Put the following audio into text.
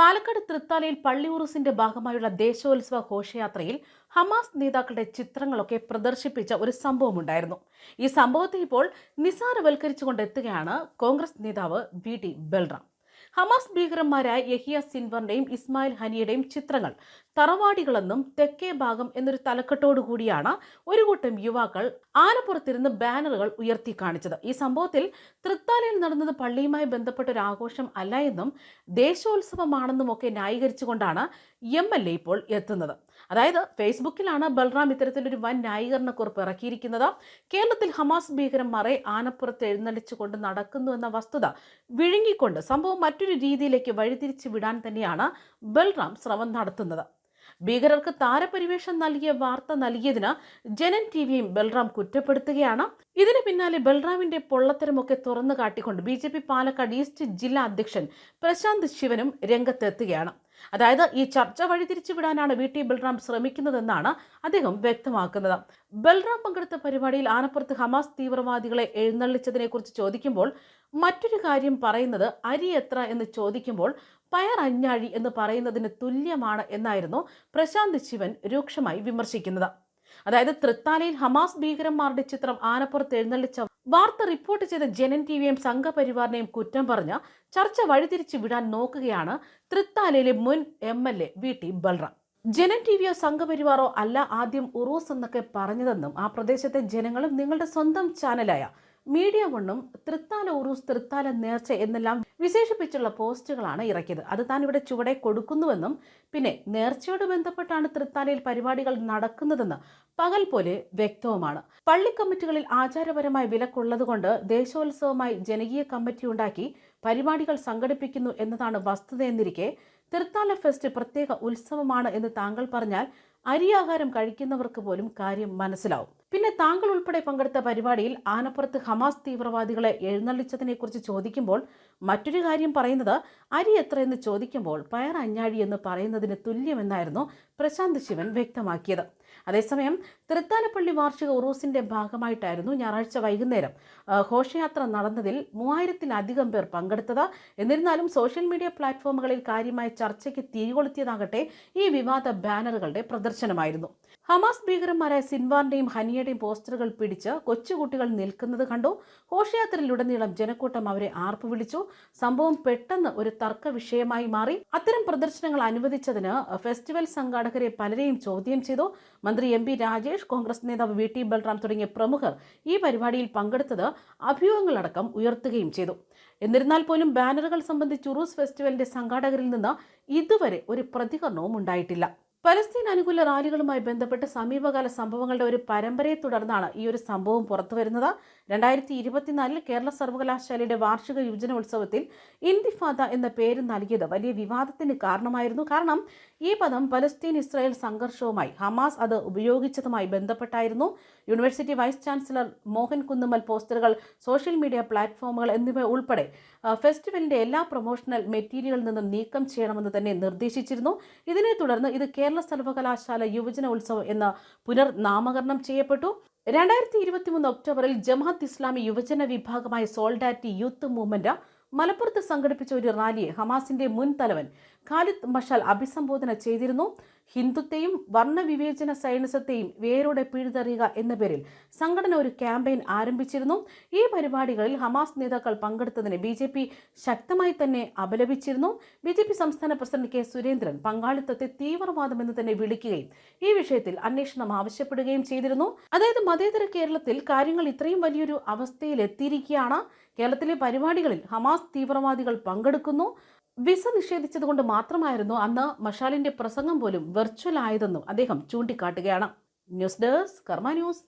പാലക്കാട് തൃത്താലയിൽ പള്ളി ഉറുസിന്റെ ഭാഗമായുള്ള ദേശോത്സവ ഘോഷയാത്രയിൽ ഹമാസ് നേതാക്കളുടെ ചിത്രങ്ങളൊക്കെ പ്രദർശിപ്പിച്ച ഒരു സംഭവമുണ്ടായിരുന്നു. ഈ സംഭവത്തെ ഇപ്പോൾ നിസാരവൽക്കരിച്ചുകൊണ്ടെത്തുകയാണ് കോൺഗ്രസ് നേതാവ് വി ടി ബൽറാം. ഹമാസ് ഭീകരന്മാരായ യഹിയ സിൻവറിന്റെയും ഇസ്മായിൽ ഹനിയുടെയും ചിത്രങ്ങൾ തറവാടികളെന്നും തെക്കേ ഭാഗം എന്നൊരു തലക്കെട്ടോടു കൂടിയാണ് ഒരു കൂട്ടം യുവാക്കൾ ആനപ്പുറത്തിരുന്ന് ബാനറുകൾ ഉയർത്തി കാണിച്ചത്. ഈ സംഭവത്തിൽ തൃത്താലയിൽ നടന്നത് പള്ളിയുമായി ബന്ധപ്പെട്ട ഒരു ആഘോഷം അല്ല എന്നും ദേശോത്സവമാണെന്നും ഒക്കെ ന്യായീകരിച്ചുകൊണ്ടാണ് എം എൽ എ ഇപ്പോൾ എത്തുന്നത്. അതായത് ഫേസ്ബുക്കിലാണ് ബൽറാം ഇത്തരത്തിലൊരു വൻ ന്യായീകരണക്കുറിപ്പ് ഇറക്കിയിരിക്കുന്നത്. കേരളത്തിൽ ഹമാസ് ഭീകരന്മാരെ ആനപ്പുറത്ത് എഴുന്നള്ളിച്ചുകൊണ്ട് നടക്കുന്നു എന്ന വസ്തുത വിഴുങ്ങിക്കൊണ്ട് സംഭവം മറ്റൊരു രീതിയിലേക്ക് വഴിതിരിച്ചു വിടാൻ തന്നെയാണ് ബൽറാം ശ്രമം നടത്തുന്നത്. ഭീകരർക്ക് താരപരിവേഷം നൽകിയ വാർത്ത നൽകിയതിന് ജനൻ ടി വിയും ബൽറാം കുറ്റപ്പെടുത്തുകയാണ്. ഇതിന് പിന്നാലെ ബൽറാമിന്റെ പൊള്ളത്തരമൊക്കെ തുറന്നു കാട്ടിക്കൊണ്ട് ബി പാലക്കാട് ഈസ്റ്റ് ജില്ലാ അധ്യക്ഷൻ പ്രശാന്ത് ശിവനും രംഗത്തെത്തുകയാണ്. അതായത് ഈ ചർച്ച വഴിതിരിച്ചു വിടാനാണ് വി ടി ബൽറാം ശ്രമിക്കുന്നതെന്നാണ് അദ്ദേഹം വ്യക്തമാക്കുന്നത്. ബൽറാം പങ്കെടുത്ത പരിപാടിയിൽ ആനപ്പുറത്ത് ഹമാസ് തീവ്രവാദികളെ എഴുന്നള്ളിച്ചതിനെക്കുറിച്ച് ചോദിക്കുമ്പോൾ മറ്റൊരു കാര്യം പറയുന്നത് അരി എത്ര എന്ന് ചോദിക്കുമ്പോൾ പയർ അഞ്ഞാഴി എന്ന് പറയുന്നതിന് തുല്യമാണ് എന്നായിരുന്നു പ്രശാന്ത് ശിവൻ രൂക്ഷമായി വിമർശിക്കുന്നത്. അതായത് തൃത്താലയിൽ ഹമാസ് ഭീകരന്മാരുടെ ചിത്രം ആനപ്പുറത്ത് എഴുന്നള്ളിച്ച വാർത്ത റിപ്പോർട്ട് ചെയ്ത ജനൻ ടി വിയും സംഘപരിവാറിനെയും കുറ്റം പറഞ്ഞ് ചർച്ച വഴിതിരിച്ചു വിടാൻ നോക്കുകയാണ് തൃത്താലയിലെ മുൻ M L A V T Balram. Janam T വിയോ സംഘപരിവാറോ അല്ല ആദ്യം ഉറൂസ് എന്നൊക്കെ പറഞ്ഞതെന്നും ആ പ്രദേശത്തെ ജനങ്ങളും നിങ്ങളുടെ സ്വന്തം ചാനലായ മീഡിയ വണ്ണും തൃത്താല ഉറൂസ് തൃത്താല നേർച്ച എന്നെല്ലാം വിശേഷിപ്പിച്ചുള്ള പോസ്റ്റുകളാണ് ഇറക്കിയത്. അത് താൻ ഇവിടെ ചുവടെ കൊടുക്കുന്നുവെന്നും പിന്നെ നേർച്ചയോട് ബന്ധപ്പെട്ടാണ് തൃത്താലയിൽ പരിപാടികൾ നടക്കുന്നതെന്ന് പകൽ പോലെ വ്യക്തവുമാണ്. പള്ളി കമ്മിറ്റികളിൽ ആചാരപരമായ വിലക്കുള്ളതുകൊണ്ട് ദേശോത്സവമായി ജനകീയ കമ്മിറ്റി ഉണ്ടാക്കി പരിപാടികൾ സംഘടിപ്പിക്കുന്നു എന്നതാണ് വസ്തുതയെന്നിരിക്കെ തൃത്താല ഫെസ്റ്റ് പ്രത്യേക ഉത്സവമാണ് എന്ന് താങ്കൾ പറഞ്ഞാൽ അരിയാഹാരം കഴിക്കുന്നവർക്ക് പോലും കാര്യം മനസ്സിലാവും. പിന്നെ താങ്കൾ ഉൾപ്പെടെ പങ്കെടുത്ത പരിപാടിയിൽ ആനപ്പുറത്ത് ഹമാസ് തീവ്രവാദികളെ എഴുന്നള്ളിച്ചതിനെക്കുറിച്ച് ചോദിക്കുമ്പോൾ മറ്റൊരു കാര്യം പറയുന്നത് അരി എത്ര എന്ന് ചോദിക്കുമ്പോൾ പയർ അഞ്ഞാഴി എന്ന് പറയുന്നതിന് തുല്യമെന്നായിരുന്നു പ്രശാന്ത് ശിവൻ വ്യക്തമാക്കിയത്. അതേസമയം തൃത്താലപ്പള്ളി വാർഷിക ഉറൂസിന്റെ ഭാഗമായിട്ടായിരുന്നു ഞായറാഴ്ച വൈകുന്നേരം ഘോഷയാത്ര നടന്നതിൽ മൂവായിരത്തിലധികം പേർ പങ്കെടുത്തത്. എന്നിരുന്നാലും സോഷ്യൽ മീഡിയ പ്ലാറ്റ്ഫോമുകളിൽ കാര്യമായ ചർച്ചയ്ക്ക് തിരികൊളുത്തിയതാകട്ടെ ഈ വിവാദ ബാനറുകളുടെ പ്രദർശനമായിരുന്നു. ഹമാസ് ഭീകരന്മാരായ സിൻവാറിന്റെയും ഹനിയുടെയും പോസ്റ്ററുകൾ പിടിച്ച് കൊച്ചുകുട്ടികൾ നിൽക്കുന്നത് കണ്ടു. ഘോഷയാത്രയിലുടനീളം ജനക്കൂട്ടം അവരെ ആർപ്പ് വിളിച്ചു. സംഭവം പെട്ടെന്ന് ഒരു തർക്ക വിഷയമായി മാറി. അത്തരം പ്രദർശനങ്ങൾ അനുവദിച്ചതിന് ഫെസ്റ്റിവൽ സംഘാടകരെ പലരെയും ചോദ്യം ചെയ്തു. മന്ത്രി എം പി രാജേഷ് കോൺഗ്രസ് നേതാവ് വി ടി ബൽറാം തുടങ്ങിയ പ്രമുഖർ ഈ പരിപാടിയിൽ പങ്കെടുത്തത് അഭ്യൂഹങ്ങളടക്കം ഉയർത്തുകയും ചെയ്തു. എന്നിരുന്നാൽ പോലും ബാനറുകൾ സംബന്ധിച്ച് ഉറൂസ് ഫെസ്റ്റിവലിന്റെ സംഘാടകരിൽ നിന്ന് ഇതുവരെ ഒരു പ്രതികരണവും ഉണ്ടായിട്ടില്ല. പലസ്തീൻ അനുകൂല റാലികളുമായി ബന്ധപ്പെട്ട് സമീപകാല സംഭവങ്ങളുടെ ഒരു പരമ്പരയെ തുടർന്നാണ് ഈ ഒരു സംഭവം പുറത്തു വരുന്നത്. രണ്ടായിരത്തി ഇരുപത്തിനാലിൽ കേരള സർവകലാശാലയുടെ വാർഷിക യുവജനോത്സവത്തിൽ ഇന്തിഫാദ എന്ന പേര് നൽകിയത് വലിയ വിവാദത്തിന് കാരണമായിരുന്നു. കാരണം ഈ പദം പലസ്തീൻ ഇസ്രായേൽ സംഘർഷവുമായി ഹമാസ് അത് ഉപയോഗിച്ചതുമായി ബന്ധപ്പെട്ടായിരുന്നു. University vice chancellor Mohan Kunnummal പോസ്റ്ററുകൾ സോഷ്യൽ മീഡിയ പ്ലാറ്റ്ഫോമുകൾ എന്നിവ ഉൾപ്പെടെ ഫെസ്റ്റിവലിന്റെ എല്ലാ പ്രൊമോഷണൽ മെറ്റീരിയലിൽ നിന്നും നീക്കം ചെയ്യണമെന്ന് തന്നെ നിർദ്ദേശിച്ചിരുന്നു. ഇതിനെ തുടർന്ന് ഇത് സർവകലാശാല യുവജന ഉത്സവം എന്ന് പുനർനാമകരണം ചെയ്യപ്പെട്ടു. രണ്ടായിരത്തി ഇരുപത്തിമൂന്ന് ഒക്ടോബറിൽ ജമാഅത്ത് ഇസ്ലാമി യുവജന വിഭാഗമായ സോൾഡാറ്റി യൂത്ത് മൂവ്മെന്റ് മലപ്പുറത്ത് സംഘടിപ്പിച്ച ഒരു റാലിയെ ഹമാസിന്റെ മുൻ തലവൻ ഖാലിദ് മഷാൽ അഭിസംബോധന ചെയ്തിരുന്നു. ഹിന്ദുത്തെയും വർണവിവേചന സൈനിസത്തെയും വേരോടെ പിഴുതെറിയുക എന്ന പേരിൽ സംഘടന ഒരു ക്യാമ്പയിൻ ആരംഭിച്ചിരുന്നു. ഈ പരിപാടികളിൽ ഹമാസ് നേതാക്കൾ പങ്കെടുത്തതിനെ ബി ജെ പി ശക്തമായി തന്നെ അപലപിച്ചിരുന്നു. ബി ജെ പി സംസ്ഥാന പ്രസിഡന്റ് കെ സുരേന്ദ്രൻ പങ്കാളിത്തത്തെ തീവ്രവാദമെന്ന് തന്നെ വിളിക്കുകയും ഈ വിഷയത്തിൽ അന്വേഷണം ആവശ്യപ്പെടുകയും ചെയ്തിരുന്നു. അതായത് മതേതര കേരളത്തിൽ കാര്യങ്ങൾ ഇത്രയും വലിയൊരു അവസ്ഥയിൽ എത്തിയിരിക്കുകയാണ് കേരളത്തിലെ പരിപാടികളിൽ ഹമാസ് തീവ്രവാദികൾ പങ്കെടുക്കുന്നു. വിസ നിഷേധിച്ചതുകൊണ്ട് മാത്രമായിരുന്നു അന്ന് മഷാലിന്റെ പ്രസംഗം പോലും വെർച്വൽ ആയതെന്നും അദ്ദേഹം ചൂണ്ടിക്കാട്ടുകയാണ്. News desk Karma news.